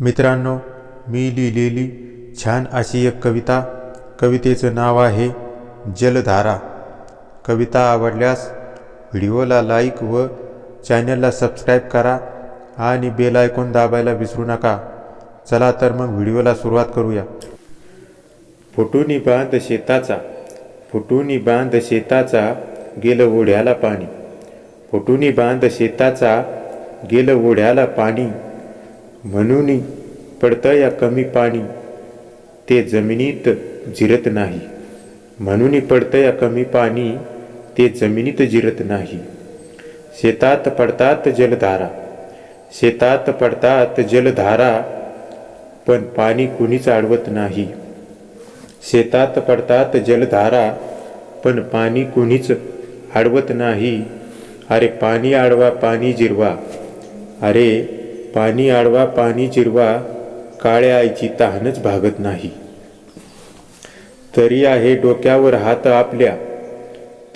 मित्रांनो मी लिहिलेली छान अशी एक कविता. कवितेचं नाव आहे जलधारा. कविता आवडल्यास व्हिडिओला लाईक व चॅनलला सबस्क्राईब करा आणि बेल आयकॉन दाबायला विसरू नका. चला तर मग व्हिडिओला सुरुवात करूया. फुटूनी बांध शेताचा फुटूनी बांध शेताचा गेलं ओढ्याला पाणी. फुटूनी बांध शेताचा गेलं ओढ्याला पाणी. म्हणून पडतं या कमी पाणी. ते जमिनीत जिरत नाही. म्हणून पडतं या कमी पाणी ते जमिनीत जिरत नाही. शेतात पडतात जलधारा. शेतात पडतात जलधारा पण पाणी कुणीच अडवत नाही. शेतात पडतात जलधारा पण पाणी कुणीच अडवत नाही. अरे पाणी आडवा पाणी जिरवा. अरे पाणी आडवा पाणी जिरवा काळ्या आईची तहानच भागत नाही. तरी आहे डोक्यावर हात आपल्या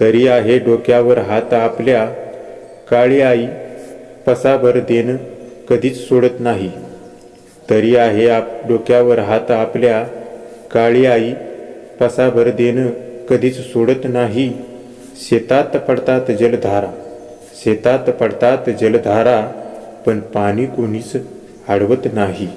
तरी आहे डोक्यावर हात आपल्या काळी आई पसाभर देणं कधीच सोडत नाही. तरी आहे आप डोक्यावर हात आपल्या काळी आई पसाभर देणं कधीच सोडत नाही. शेतात पडतात जलधारा शेतात पडतात जलधारा पण पाणी कोणीच अडवत नाही.